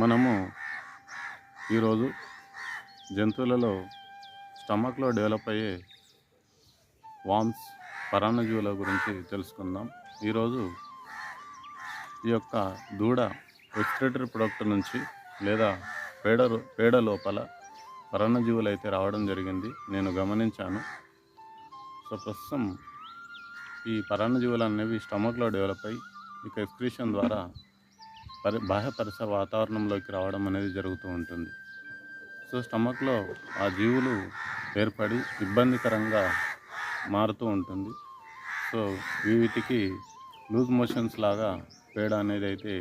మనము ఈరోజు జంతువులలో స్టమక్లో డెవలప్ అయ్యే వామ్స్ పరాన్నజీవుల గురించి తెలుసుకుందాం. ఈరోజు ఈ యొక్క దూడ ఎక్స్క్రేటరీ ప్రొడక్ట్ నుంచి లేదా పేడ పేడ లోపల పరాన్నజీవులు అయితే రావడం జరిగింది. నేను గమనించాను. సో ప్రస్తుతం ఈ పరాన్నజీవులు అనేవి స్టమక్లో డెవలప్ అయ్యి ఇక ఎక్స్క్రీషన్ ద్వారా పరి బాహ్య పరిసర వాతావరణంలోకి రావడం అనేది జరుగుతూ ఉంటుంది. సో స్టమక్లో ఆ జీవులు ఏర్పడి ఇబ్బందికరంగా మారుతూ ఉంటుంది. సో వీటికి లూజ్ మోషన్స్ లాగా పేడ అనేది అయితే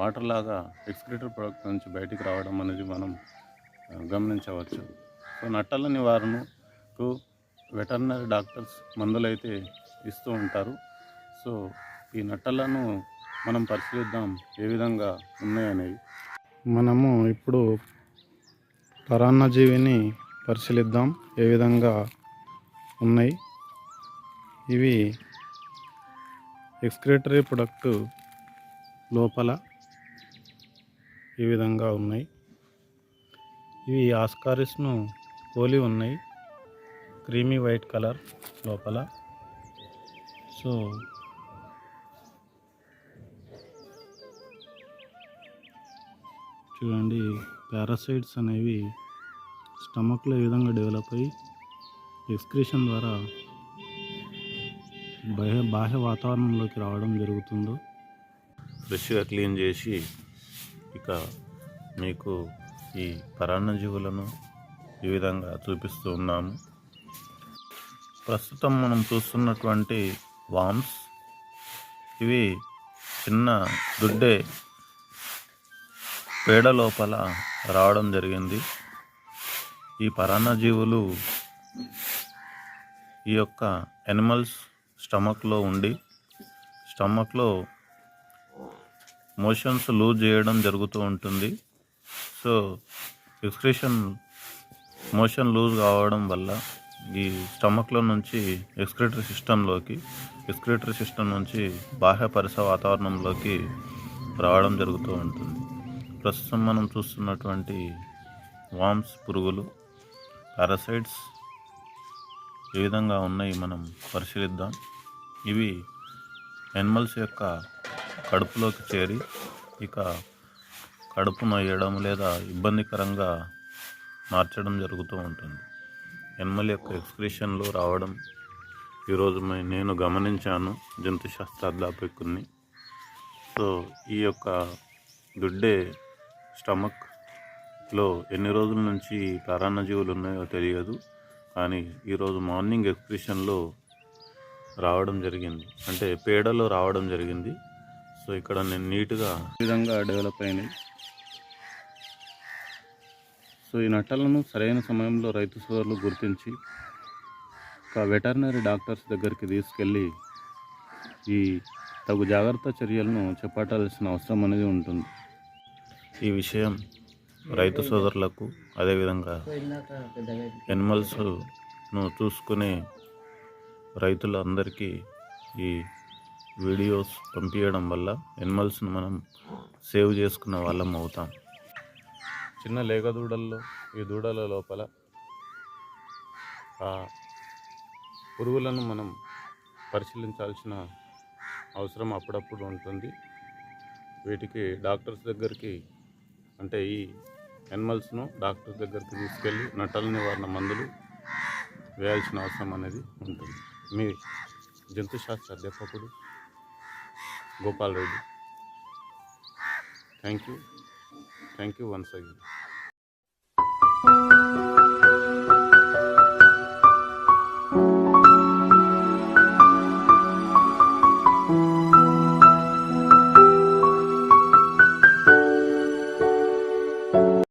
వాటర్ లాగా ఎక్స్క్రిటర్ ప్రొడక్ట్ నుంచి బయటికి రావడం అనేది మనం గమనించవచ్చు. సో నట్టల నివారణకు వెటర్నరీ డాక్టర్స్ మందులైతే ఇస్తూ ఉంటారు. సో ఈ నట్టలను మనం పరిశీలిద్దాం ఏ విధంగా ఉన్నాయనేవి. మనము ఇప్పుడు పరాన్నజీవిని పరిశీలిద్దాం ఏ విధంగా ఉన్నాయి. ఇవి ఎక్స్క్రేటరీ ప్రొడక్ట్ లోపల ఈ విధంగా ఉన్నాయి. ఇవి ఆస్కారిస్ను పోలి ఉన్నాయి. క్రీమీ వైట్ కలర్ లోపల. సో చూడండి. పారాసైట్స్ అనేవి స్టమక్లో ఏ విధంగా డెవలప్ అయ్యి ఎక్స్క్రిషన్ ద్వారా బాహ్య బాహ్య వాతావరణంలోకి రావడం జరుగుతుందో. ఫ్రెష్గా క్లీన్ చేసి ఇక మీకు ఈ పరాన్నజీవులను ఈ విధంగా చూపిస్తూ ఉన్నాము. ప్రస్తుతం మనం చూస్తున్నటువంటి వామ్స్ ఇవి చిన్న దుడ్డే పేడ లోపల రావడం జరిగింది. ఈ పరాన్నజీవులు ఈ యొక్క ఎనిమల్స్ స్టమక్లో ఉండి స్టమక్లో మోషన్స్ లూజ్ చేయడం జరుగుతూ ఉంటుంది. సో ఎక్స్క్రీషన్ మోషన్ లూజ్ కావడం వల్ల ఈ స్టమక్లో నుంచి ఎక్స్క్రిటరీ సిస్టంలోకి ఎక్స్క్రిటరీ సిస్టమ్ నుంచి బాహ్య పరిసర వాతావరణంలోకి రావడం జరుగుతూ ఉంటుంది. ప్రస్తుతం మనం చూస్తున్నటువంటి వామ్స్ పురుగులు పారాసైట్స్ ఏ విధంగా ఉన్నాయి మనం పరిశీలిద్దాం. ఇవి ఎనిమల్స్ యొక్క కడుపులోకి చేరి ఇక కడుపు నొయ్యడం లేదా ఇబ్బందికరంగా మార్చడం జరుగుతూ ఉంటుంది. ఎనిమల్ యొక్క ఎక్స్క్రిషన్లు రావడం ఈరోజు నేను గమనించాను జంతు శాస్త్ర అధ్యాపకుని సో ఈ యొక్క దుడ్డే స్టమక్లో ఎన్ని రోజుల నుంచి ప్రాణజీవులు ఉన్నాయో తెలియదు. కానీ ఈరోజు మార్నింగ్ ఎక్స్ప్రెషన్లో రావడం జరిగింది. అంటే పేడలో రావడం జరిగింది. సో ఇక్కడ నేను నీట్గా విధంగా డెవలప్ అయినాయి. సో ఈ నట్టలను సరైన సమయంలో రైతు సోదరులు గుర్తించి ఒక వెటర్నరీ డాక్టర్స్ దగ్గరికి తీసుకెళ్ళి ఈ తగు జాగ్రత్త చర్యలను చేపట్టాల్సిన అవసరం అనేది ఉంటుంది. ఈ విషయం రైతు సోదరులకు అదేవిధంగా ఎనిమల్స్ను చూసుకునే రైతులందరికీ ఈ వీడియోస్ పంపించడం వల్ల ఎనిమల్స్ను మనం సేవ్ చేసుకున్న వాళ్ళం అవుతాం. చిన్న లేగ దూడల్లో ఈ దూడల లోపల ఆ పురుగులను మనం పరిశీలించాల్సిన అవసరం అప్పుడప్పుడు ఉంటుంది. వీటికి డాక్టర్స్ దగ్గరికి అంటే ఈ యానిమల్స్ను డాక్టర్ దగ్గరికి తీసుకెళ్ళి నటల నివారణ మందులు వేయాల్సిన అవసరం అనేది ఉంటుంది. మీ జంతు శాస్త్ర అధ్యాపకుడు Gopal Reddy. Thank you thank you once again